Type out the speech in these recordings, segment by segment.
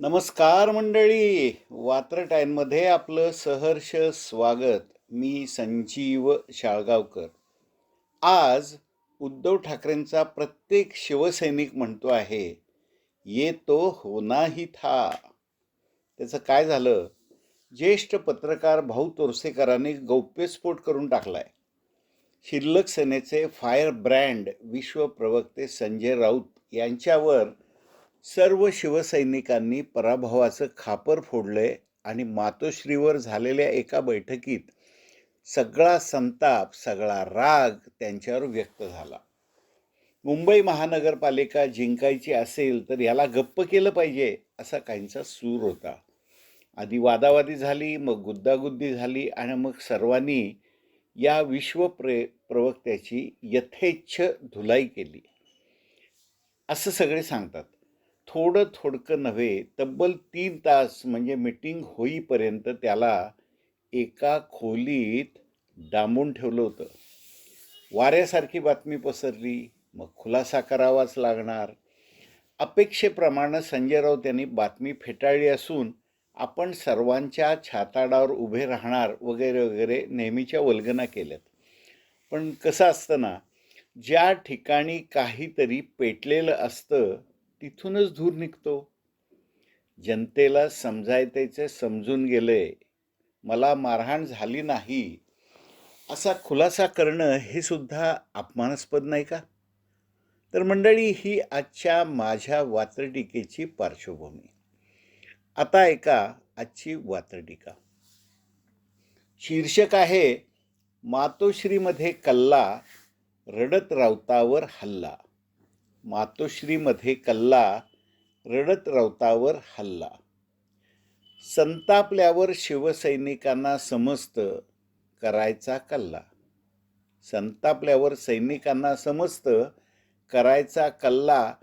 नमस्कार मंडळी. वात्र टाईममध्ये आपलं सहर्ष स्वागत. मी संजीव शाळगावकर. आज उद्धव ठाकरेंचा प्रत्येक शिवसैनिक म्हणतो आहे ये तो होना ही था. त्याचं काय झालं? ज्येष्ठ पत्रकार भाऊ तोरसेकरांनी गौप्यस्फोट करून टाकलाय. शिल्लक सेनेचे फायर ब्रँड विश्व प्रवक्ते संजय राऊत यांच्यावर सर्व शिवसैनिकांनी पराभवाचं खापर फोडलंय आणि मातोश्रीवर झालेल्या एका बैठकीत सगळा संताप सगळा राग त्यांच्यावर व्यक्त झाला. मुंबई महानगरपालिका जिंकायची असेल तर याला गप्प केलं पाहिजे असा काहींचा सूर होता. आधी वादावादी झाली मग गुद्दागुद्दी झाली आणि मग सर्वांनी या विश्व प्रे प्रवक्त्याची यथेच्छ धुलाई केली. असं सगळे सांगतात. थोडं थोडकं नव्हे तब्बल तीन तास म्हणजे मिटिंग होईपर्यंत त्याला एका खोलीत डांबून ठेवलं होतं. वाऱ्यासारखी बातमी पसरली मग खुलासा करावाच लागणार. अपेक्षेप्रमाणे संजय राऊत यांनी बातमी फेटाळली असून आपण सर्वांच्या छाताडावर उभे राहणार वगैरे वगैरे नेहमीच्या वल्गना केल्यात. पण कसं असतं ना ज्या ठिकाणी काहीतरी पेटलेलं असतं तिथूनच धूर निघतो. जनतेला समजायचे समजून गेले मला मारहाण झाली नाही असा खुलासा करणं हे सुद्धा अपमानास्पद नाही का? तर मंडळी ही आजच्या माझ्या वात्रटीकेची पार्श्वभूमी. आता ऐका आजची वात्रटीका. शीर्षक आहे मातोश्रीमध्ये कल्ला रडत रावतावर हल्ला. मातोश्रीमध्ये कल्ला रडत रावतावर हल्ला. संतापल्यावर शिवसैनिकांना समजतं करायचा कल्ला. संतापल्यावर सैनिकांना समजतं करायचा कल्ला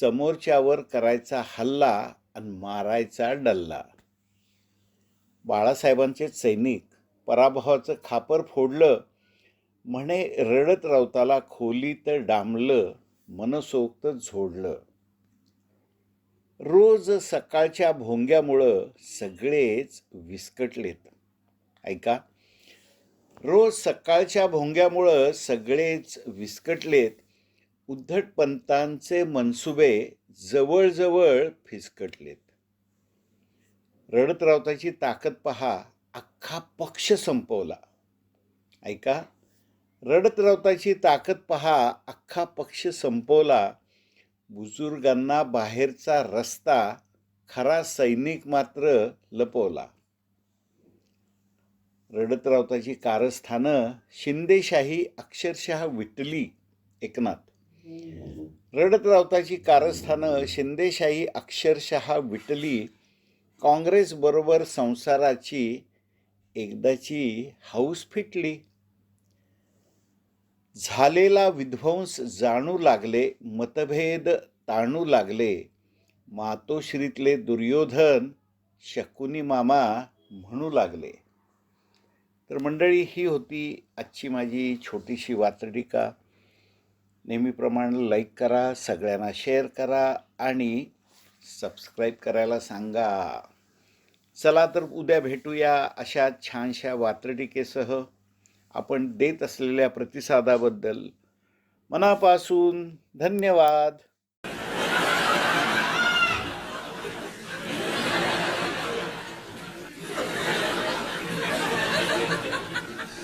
समोरच्यावर करायचा हल्ला आणि मारायचा डल्ला. बाळासाहेबांचे सैनिक पराभवाचं खापर फोडलं म्हणे रडत रावताला खोलीत डांबलं. मनसोक्त झोडलं रोज सकाळच्या भोंग्यामुळं सगळेच विस्कटलेत. ऐका. रोज सकाळच्या भोंग्यामुळं सगळेच विस्कटलेत. उद्धटपंतांचे मनसुबे जवळजवळ फिसकटलेत. रडत रावताची ताकद पहा अख्खा पक्ष संपवला. ऐका. रडत रावताची ताकद पहा अख्खा पक्ष संपवला. बुजुर्गांना बाहेरचा रस्ता खरा सैनिक मात्र लपवला. रडत रावताची कारस्थानं शिंदेशाही अक्षरशः विटली एकनाथ. रडत रावताची कारस्थानं शिंदेशाही अक्षरशः विटली. काँग्रेसबरोबर संसाराची एकदाची हौस फिटली. झालेला विध्वंस जाणू लागले मतभेद ताणू लागले. मातोश्रीतले दुर्योधन शकुनी मामा म्हणू लागले. तर मंडळी ही होती आजची माझी छोटीशी वातडिका नेहमीप्रमाणे लाईक करा सगळ्यांना शेअर करा आणि सबस्क्राईब करायला सांगा. चला तर उद्या भेटूया अशा छानशा वात्रटिकेसह. आपण देत असलेल्या प्रतिसादाबद्दल मनापासून धन्यवाद.